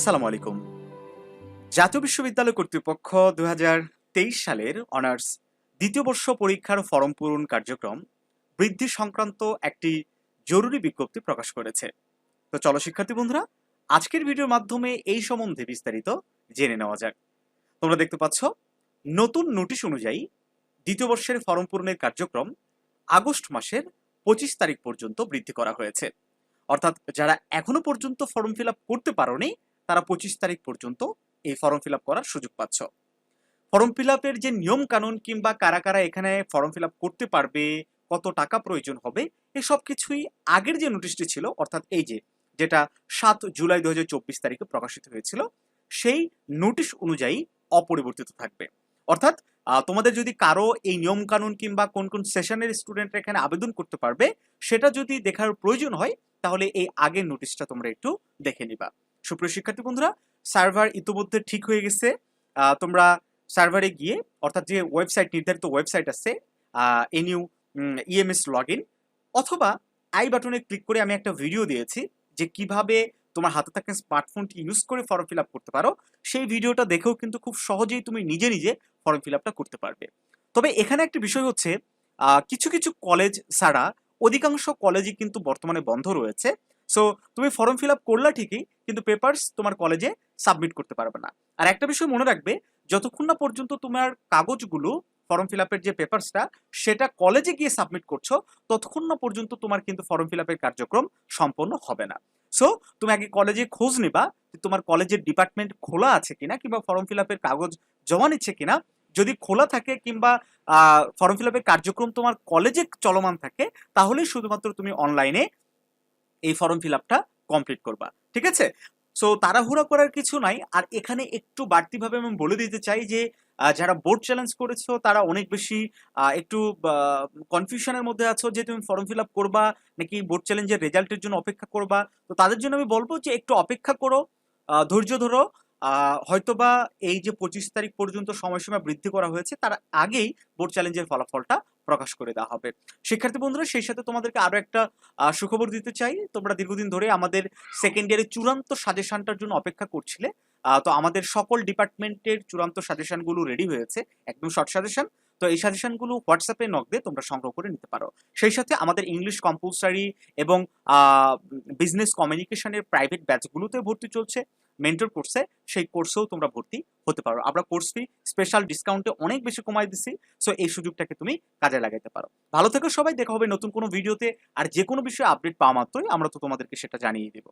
আসসালামু আলাইকুম। জাতীয় বিশ্ববিদ্যালয় কর্তৃপক্ষ দু হাজার তেইশ সালের অনার্স দ্বিতীয় বর্ষ পরীক্ষার ফরম পূরণ কার্যক্রম বৃদ্ধি সংক্রান্ত একটি জরুরি বিজ্ঞপ্তি প্রকাশ করেছে। তো চলো শিক্ষার্থী বন্ধুরা, আজকের ভিডিওর মাধ্যমে এই সম্বন্ধে বিস্তারিত জেনে নেওয়া যাক। তোমরা দেখতে পাচ্ছ, নতুন নোটিশ অনুযায়ী দ্বিতীয় বর্ষের ফরম পূরণের কার্যক্রম আগস্ট মাসের পঁচিশ তারিখ পর্যন্ত বৃদ্ধি করা হয়েছে। অর্থাৎ যারা এখনও পর্যন্ত ফর্ম ফিল করতে পারোনি তারা পঁচিশ তারিখ পর্যন্ত এই ফর্ম ফিল করার সুযোগ পাচ্ছ। ফর্ম ফিল যে নিয়ম কানুন কিংবা কারা কারা এখানে ফর্ম ফিল করতে পারবে, কত টাকা প্রয়োজন হবে এই সব কিছুই আগের যে নোটিশটি ছিল, অর্থাৎ এই যে, যেটা সাত জুলাই দু তারিখে প্রকাশিত হয়েছিল, সেই নোটিশ অনুযায়ী অপরিবর্তিত থাকবে। অর্থাৎ তোমাদের যদি কারও এই নিয়ম কানুন কিংবা কোন কোন সেশনের স্টুডেন্ট এখানে আবেদন করতে পারবে, সেটা যদি দেখার প্রয়োজন হয়, তাহলে এই আগের নোটিশটা তোমরা একটু দেখে নিবা। সুপ্রিয় শিক্ষার্থী বন্ধুরা সার্ভার ইতিমধ্যে ঠিক হয়ে গেছে। তোমরা সার্ভারে গিয়ে, অর্থাৎ যে ওয়েবসাইট নির্ধারিত ওয়েবসাইট আছে এনইউ ইএমএস লগ ইন অথবা আই বাটনে ক্লিক করে আমি একটা ভিডিও দিয়েছি, যে কীভাবে তোমার হাতে থাকা স্মার্টফোনটি ইউজ করে ফর্ম ফিল করতে পারো। সেই ভিডিওটা দেখেও কিন্তু খুব সহজেই তুমি নিজে নিজে ফর্ম ফিল করতে পারবে। তবে এখানে একটা বিষয় হচ্ছে কিছু কিছু কলেজ ছাড়া অধিকাংশ কলেজই কিন্তু বর্তমানে বন্ধ রয়েছে। সো তুমি ফর্ম ফিল আপ করলা ঠিকই, কিন্তু পেপারস তোমার কলেজে সাবমিট করতে পারবে না। আর একটা বিষয় মনে রাখবে, যতক্ষণ না পর্যন্ত তোমার কাগজগুলো ফর্ম ফিল আপের যে পেপারসটা সেটা কলেজে গিয়ে সাবমিট করছ, ততক্ষণ না পর্যন্ত তোমার কিন্তু ফর্ম ফিল আপের কার্যক্রম সম্পন্ন হবে না। সো তুমি আগে কলেজে খোঁজ নিবা যে তোমার কলেজের ডিপার্টমেন্ট খোলা আছে কিনা, কিংবা ফর্ম ফিল আপের কাগজ জমা নিচ্ছে কিনা। যদি খোলা থাকে কিংবা ফর্ম ফিল আপের কার্যক্রম তোমার কলেজে চলমান থাকে, তাহলেই শুধুমাত্র তুমি অনলাইনে এই ফর্ম ফিল আপটা কমপ্লিট করবা, ঠিক আছে? সো তাড়াহুড়া করার কিছু নাই, আর এখানে একটু বাড়তিভাবে আমি বলে দিতে চাই যে যারা বোর্ড চ্যালেঞ্জ করেছ, তারা অনেক বেশি একটু কনফিউশনের মধ্যে আছো যে, তুমি ফর্ম ফিল আপ করবা, নাকি বোর্ড চ্যালেঞ্জের রেজাল্টের জন্য অপেক্ষা করবা? তো তাদের জন্য আমি বলব যে, একটু অপেক্ষা করো ধৈর্য ধরো হয়তোবা এই যে পঁচিশ তারিখ পর্যন্ত সময়সীমা বৃদ্ধি করা হয়েছে, তার আগেই বোর্ড চ্যালেঞ্জের ফলাফলটা প্রকাশ করে দেওয়া হবে। শিক্ষার্থী বন্ধুরা, সেই সাথে তোমাদেরকে আরও একটা সুখবর দিতে চাই। তোমরা দীর্ঘদিন ধরে আমাদের সেকেন্ড ইয়ারের চূড়ান্ত সাজেশনটার জন্য অপেক্ষা করছিলে। তো আমাদের সকল ডিপার্টমেন্টের চূড়ান্ত সাজেশনগুলো রেডি হয়েছে। একদম শর্ট সাজেশন তো এই সাজেশনগুলো হোয়াটসঅ্যাপে নক দিয়ে তোমরা সংগ্রহ করে নিতে পারো। সেই সাথে আমাদের ইংলিশ কম্পালসারি এবং বিজনেস কমিউনিকেশনের প্রাইভেট ব্যাচগুলোতে ভর্তি চলছে। মেন্টর কোর্সে সেই কোর্সেও তোমরা ভর্তি হতে পারো। আমরা কোর্স ফি স্পেশাল ডিসকাউন্টে অনেক বেশি কমাই দিচ্ছি সো এই সুযোগটাকে তুমি কাজে লাগাইতে পারো। ভালো থেকো সবাই, দেখা হবে নতুন কোনো ভিডিওতে আর যে কোনো বিষয়ে আপডেট পাওয়া মাত্রই আমরা তো তোমাদেরকে সেটা জানিয়ে দেবো।